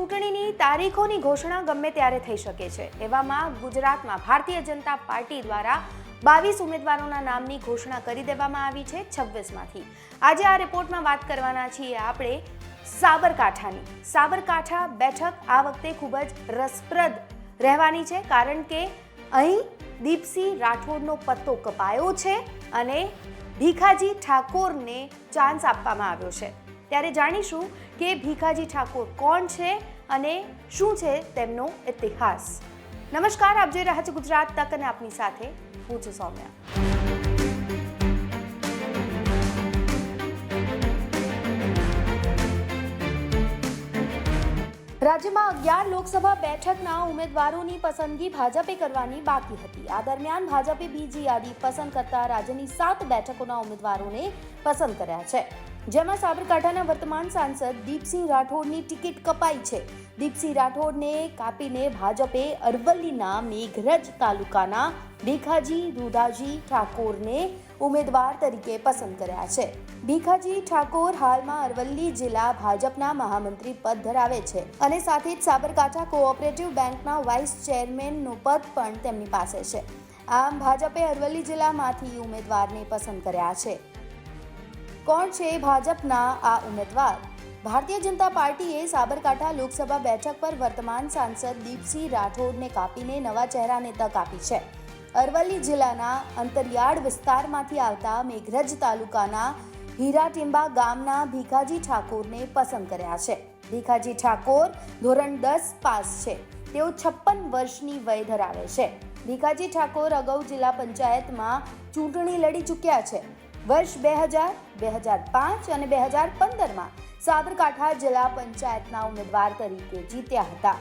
ચૂંટણીની તારીખોની ઘોષણા ગમે ત્યારે થઈ શકે છે. એવામાં ગુજરાતમાં ભારતીય જનતા પાર્ટી દ્વારા બાવીસ ઉમેદવારોના નામની ઘોષણા કરી દેવામાં આવી છે છવ્વીસમાંથી. આજે આ રિપોર્ટમાં વાત કરવાના છીએ આપણે સાબરકાંઠાની. સાબરકાંઠા બેઠક આ વખતે ખૂબ જ રસપ્રદ રહેવાની છે કારણ કે અહીં દીપસિંહ રાઠોડનો પત્તો કપાયો છે અને ભીખાજી ઠાકોરને ચાન્સ આપવામાં આવ્યો છે. ત્યારે જાણીશું કે ભીખાજી ઠાકોર કોણ છે અને શું છે તેમનો ઇતિહાસ. નમસ્કાર, આપ જોઈ રહ્યા છો ગુજરાત તક અને આપની સાથે હું છું સૌમ્યા. રાજ્યમાં અગિયાર લોકસભા બેઠકના ઉમેદવારોની પસંદગી ભાજપે કરવાની બાકી હતી. આ દરમિયાન ભાજપે બીજી યાદી પસંદ કરતા રાજ્યની સાત બેઠકોના ઉમેદવારોને પસંદ કર્યા છે. જેમાં સાબરકાંઠાના વર્તમાન સાંસદ દીપસિંહ રાઠોડની ટિકિટ કપાઈ છે. દીપસિંહ રાઠોડને કાપીને ભાજપે અરવલ્લીના મેઘરજ તાલુકાના ભીખાજી રૂડાજી ઠાકોરને ઉમેદવાર તરીકે પસંદ કર્યા છે. ભીખાજી ઠાકોર હાલમાં અરવલ્લી જિલ્લા ભાજપના મહામંત્રી પદ ધરાવે છે અને સાથે જ સાબરકાંઠા કોઓપરેટિવ બેંકના વાઇસ ચેરમેનનું પદ પણ તેમની પાસે છે. આમ ભાજપે અરવલ્લી જિલ્લામાંથી ઉમેદવારને પસંદ કર્યા છે. કોણ છે ભાજપના આ ઉમેદવાર? ભારતીય જનતા પાર્ટીએ સાબરકાંઠા લોકસભા બેઠક પર વર્તમાન સાંસદ દીપસિંહ રાઠોડને કાપીને નવા ચહેરાને તક આપી છે. અરવલ્લી જિલ્લાના અંતરિયાળ વિસ્તારમાંથી આવતા મેઘરજ તાલુકાના હીરાટીંબા ગામના ભીખાજી ઠાકોરને પસંદ કર્યા છે. ભીખાજી ઠાકોર ધોરણ દસ પાસ છે. તેઓ છપ્પન વર્ષની વય ધરાવે છે. ભીખાજી ઠાકોર અગાઉ જિલ્લા પંચાયતમાં ચૂંટણી લડી ચૂક્યા છે. વર્ષ બે હજાર બે હજાર પાંચ અને બે હજાર પંદરમાં સાબરકાંઠા જિલ્લા પંચાયતના ઉમેદવાર તરીકે જીત્યા હતા.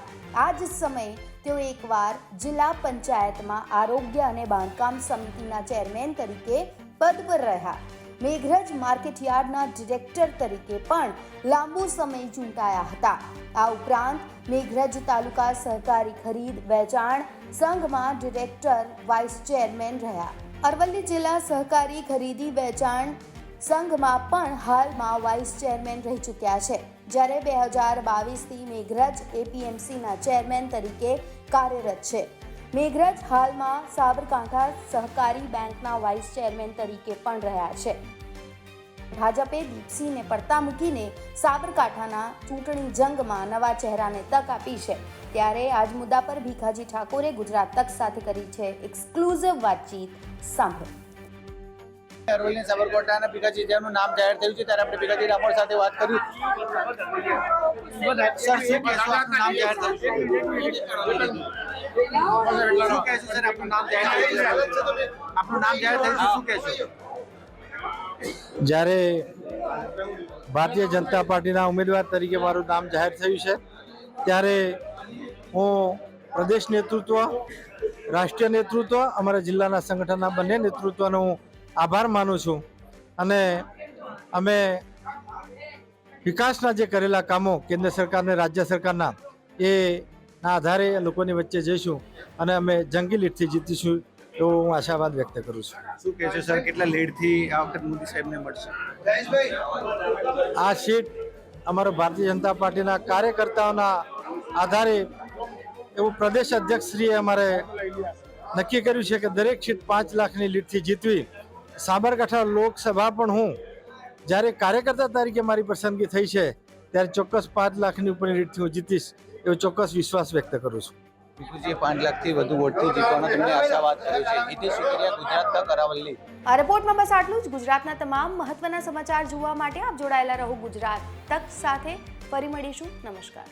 આ જ સમયે તેઓ એકવાર જિલ્લા પંચાયતમાં આરોગ્ય અને બાંધકામ સમિતિના ચેરમેન તરીકે પદ પર રહ્યા. મેઘરજ માર્કેટયાર્ડના ડિરેક્ટર તરીકે પણ લાંબો સમય ચૂંટાયા હતા. આ ઉપરાંત મેઘરજ તાલુકા સહકારી ખરીદ વેચાણ સંઘમાં ડિરેક્ટર, વાઇસ ચેરમેન રહ્યા. અરવલ્લી જિલ્લા સહકારી ખરીદી વેચાણ સંઘમાં પણ હાલમાં વાઇસ ચેરમેન રહી ચૂક્યા છે. જ્યારે બે હજાર બાવીસથી મેઘરજ એપીએમસીના ચેરમેન તરીકે કાર્યરત છે. મેઘરજ હાલમાં સાબરકાંઠા સહકારી બેંકના વાઇસ ચેરમેન તરીકે પણ રહ્યા છે. ભાજપે દીપસિંહને પડતા મૂકીને સાબરકાંઠાના ચૂંટણી જંગમાં નવા ચહેરાને તક આપી છે. ત્યારે આજ મુદ્દા પર ભીખાજી ઠાકોરે ગુજરાત તક સાથે કરી છે એક્સક્લુઝિવ વાતચીત. સાંભળો. અરવલ્લી સાબરકાંઠાના ભીખાજી જેનું નામ જાહેર થયું છે ત્યારે આપણે ભીખાજી રાપોર સાથે વાત કરી. સર શું નામ જાહેર થયું છે? સર? આપનું નામ જાહેર થયું છે? આપનું નામ જાહેર થયું શું કહેશો? જ્યારે ભારતીય જનતા પાર્ટીના ઉમેદવાર તરીકે મારું નામ જાહેર થયું છે ત્યારે હું પ્રદેશ નેતૃત્વ રાષ્ટ્રીય નેતૃત્વ અમારા જિલ્લાના સંગઠનના બંને નેતૃત્વનો હું આભાર માનું છું. અને અમે વિકાસના જે કરેલા કામો કેન્દ્ર સરકારને રાજ્ય સરકારના એ ના આધારે લોકોની વચ્ચે જઈશું અને અમે જંગી લીટથી જીતીશું એવો હું આશાવાદ વ્યક્ત કરું છું. શું કહેશો સર કેટલા લીડથી આ વખત મોદી સાહેબને મળશે? આ સીટ અમારો ભારતીય જનતા પાર્ટીના કાર્યકર્તાઓના આધારે એવું પ્રદેશ અધ્યક્ષશ્રીએ અમારે નક્કી કર્યું છે કે દરેક સીટ પાંચ લાખની લીડથી જીતવી. સાબરકાંઠા લોકસભા પણ હું જ્યારે કાર્યકર્તા તરીકે મારી પસંદગી થઈ છે ત્યારે ચોક્કસ પાંચ લાખની ઉપરની લીડથી હું જીતીશ એવો ચોક્કસ વિશ્વાસ વ્યક્ત કરું છું. ભીખુજીએ પાંચ લાખથી વધુ વોટથી જીતવાનો તમને આશાવાદ કર્યો છે. હિતેશ સુતરિયા ગુજરાત તક અરાવલ્લી આ રિપોર્ટમાં બસ આટલું જ. ગુજરાતના તમામ મહત્વના સમાચાર જોવા માટે આપ જોડાયેલા રહો ગુજરાત તક સાથે. ફરી મળીશું. નમસ્કાર.